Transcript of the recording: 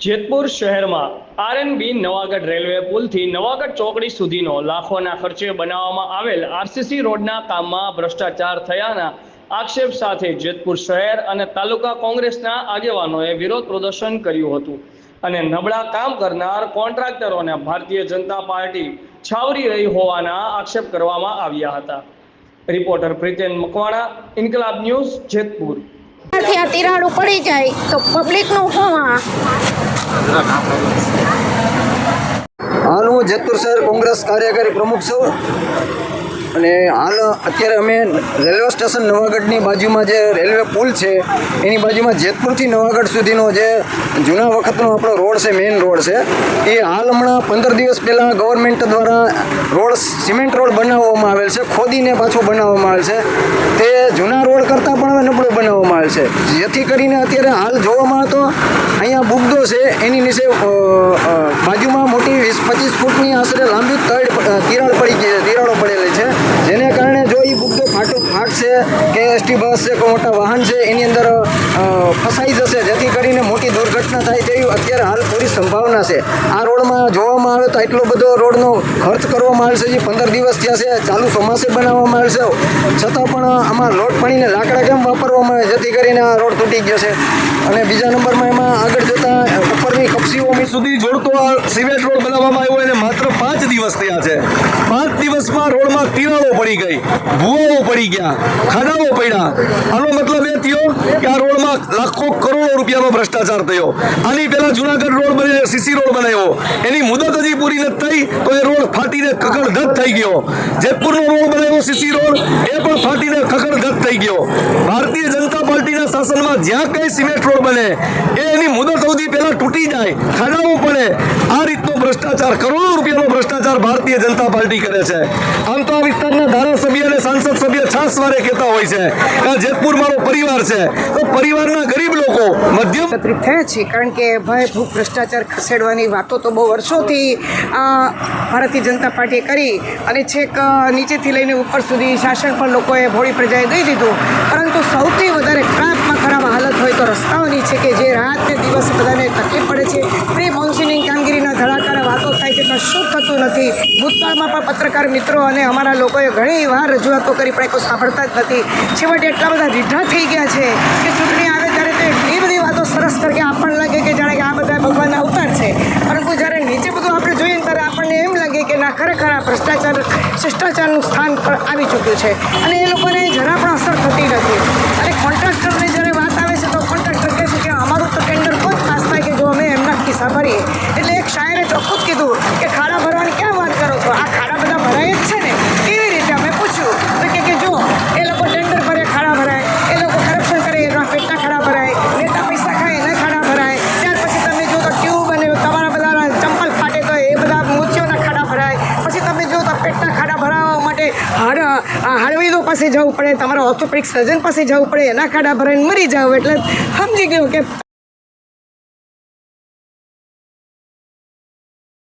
જેતપુર શહેરમાં RNB Navagadh railway પુલથી નવાગઢ ચોકડી સુધીનો લાખોના ખર્ચે બનાવવામાં આવેલ આરસીસી રોડના કામમાં ભ્રષ્ટાચાર થયાના આક્ષેપ સાથે જેતપુર શહેર અને તાલુકા કોંગ્રેસના આગેવાનોએ વિરોધ પ્રદર્શન કર્યું હતું અને નબળા કામ કરનાર કોન્ટ્રાક્ટરોને ભારતીય જનતા પાર્ટી છાવરી રહી હોવાના આક્ષેપ કરવામાં આવ્યા હતા. Reporter Priten Makwana, Inquilab news Jetpur. ત્યાંથી આ તિરાડો પડી જાય તો પબ્લિકનું શું હાલ હું જેતપુર શહેર કોંગ્રેસ કાર્યકારી પ્રમુખ છું. અને હાલ અત્યારે અમે રેલવે સ્ટેશન નવાગઢની બાજુમાં જે રેલવે પુલ છે, એની બાજુમાં જેતપુરથી નવાગઢ સુધીનો જે જૂના વખતનો આપણો રોડ છે મેઇન રોડ છે, એ હાલ હમણાં પંદર દિવસ પહેલાં ગવર્મેન્ટ દ્વારા રોડ સિમેન્ટ રોડ બનાવવામાં આવેલ છે, ખોદીને પાછો બનાવવામાં આવેલ છે. તે જૂના રોડ કરતાં પણ નબળો બનાવવામાં આવેલ છે. જેથી કરીને અત્યારે હાલ જોવામાં તો અહીંયા બુગદો છે, એની નીચે બાજુમાં મોટી વીસ પચીસ ફૂટની આશરે લાંબી તળ તિરાડો પડેલી છે જેને કારણે જો એ બુગદો ફાટો ફાટશે કે એસટી બસ છે, કોઈ મોટા વાહન છે, એની અંદર ફસાઈ જશે. જેથી કરીને મોટી દુર્ઘટના થાય તેવી અત્યારે હાલ પૂરી સંભાવના છે. આ રોડમાં જોવામાં આવે તો એટલો બધો રોડનો ખર્ચ કરવામાં આવશે જે પંદર દિવસ થયા છે, ચાલુ ચોમાસે બનાવવામાં આવશે. છતાં પણ આમાં લોટ પડીને લાકડા કેમ વાપરવામાં આવે? જેથી કરીને આ રોડ તૂટી ગયો છે. અને બીજા નંબરમાં એમાં આગળ જતા ઉપરની કિલોમીટર સુધી જોડતો આ સિમેન્ટ રોડ બનાવવામાં આવ્યો એને માત્ર પાંચ દિવસ થયા છે. પાંચ દિવસમાં રોડમાં તિરાડો પડી ગઈ, ભૂવાઓ પડી ગયા, ખાડાઓ પડ્યા. આનો મતલબ એ થયો કે આ રોડમાં લાખો કરોડો રૂપિયાનો ભ્રષ્ટાચાર થયો. આની પહેલા જુનાગઢ રોડ બને, સીસી રોડ બનાવ્યો. એની મુદત હજી પૂરી નથી થઈ, તો એ રોડ ફાટીને કકડધત થઈ ગયો. જેતપુરનો રોડ બનાવ્યો, સીસી રોડ, એ પણ ફાટીને કકડધત થઈ ગયો. ભારતીય જનતા પાર્ટીના શાસનમાં જ્યાં કઈ સિમેન્ટ રોડ બને, એ એની મુદત અવધિ જાય ખાડાઓ પડે આ રીતનો ભ્રષ્ટાચાર કરોડો રૂપિયાનો ભ્રષ્ટાચાર ભારતીય જનતા પાર્ટી કરે છે. આમ તો આ વિસ્તારના ધારાસભ્ય અને સાંસદ સભ્ય છાસ વારે કહેતા હોય છે કે જેતપુર મારો પરિવાર છે. તો પરિવારના ગરીબ લોકો મધ્યમ એકત્રિત થયા છે કારણ કે ભય, ભૂખ, ભ્રષ્ટાચાર ખસેડવાની વાતો તો બહુ વર્ષોથી ભારતીય જનતા પાર્ટીએ કરી અને છેક નીચેથી લઈને ઉપર સુધી શાસન પણ લોકોએ ભોળી પ્રજાએ દઈ દીધું. પરંતુ સૌથી વધારે ખરાબમાં ખરાબ હાલત હોય તો રસ્તાઓની છે કે જે રાત ને દિવસ બધાને તકલીફ પડે છે પ્રી મોન્સૂનિંગ કામગીરીના ધડાકાના વાતો થાય છે કશું થતું નથી? ભૂતકાળમાં પણ પત્રકાર મિત્રો અને અમારા લોકોએ ઘણી વાર રજૂઆતો કરી, પણ કોઈ સાંભળતા જ નથી. છેવટે એટલા બધા રીઢા થઈ ગયા છે કે ચૂંટણી આવે ત્યારે તો એટલી બધી વાતો સરસ કરી આપણને લાગે કે જાણે કે આ બધા ભગવાનના અવતાર છે. પરંતુ જ્યારે નીચે બધું આપણે જોઈએ ત્યારે આપણને એમ લાગે કે ના, ખરેખર આ ભ્રષ્ટાચાર, શિષ્ટાચારનું સ્થાન પર આવી ચૂક્યું છે. અને એ લોકોને જરા પણ અસર થતી નથી. અને કોન્ટ્રાક્ટરની જ્યારે વાત આવે છે, તો કોન્ટ્રાક્ટર કહે છે કે અમારું તો ટેન્ડર કોઈ પાસ થાય કે જો અમે એમના કિસ્સા ભરીએ. શાયરે ચોખ્ખું જ કીધું કે ખાડા ભરવાની ક્યાં વાત કરો છો? આ ખાડા બધા ભરાય જ છે ને. કેવી રીતે? અમે પૂછ્યું. તો કે જો, એ લોકો ટેન્ડર ભરે, ખાડા ભરાય. એ લોકો કરપ્શન કરે, એના પેટના ખાડા ભરાય. નેતા પૈસા ખાય, એના ખાડા ભરાય. ત્યાર પછી તમે જો તો ટ્યુબ અને તમારા બધા ચંપલ ફાટે તો એ બધા મોચીઓના ખાડા ભરાય. પછી તમે જો તો પેટના ખાડા ભરાવવા માટે હાડ હાડવૈદો પાસે જવું પડે, તમારા ઓર્થોપેડિક સર્જન પાસે જવું પડે, એના ખાડા ભરાઈને મરી જાવ એટલે સમજી ગયો કે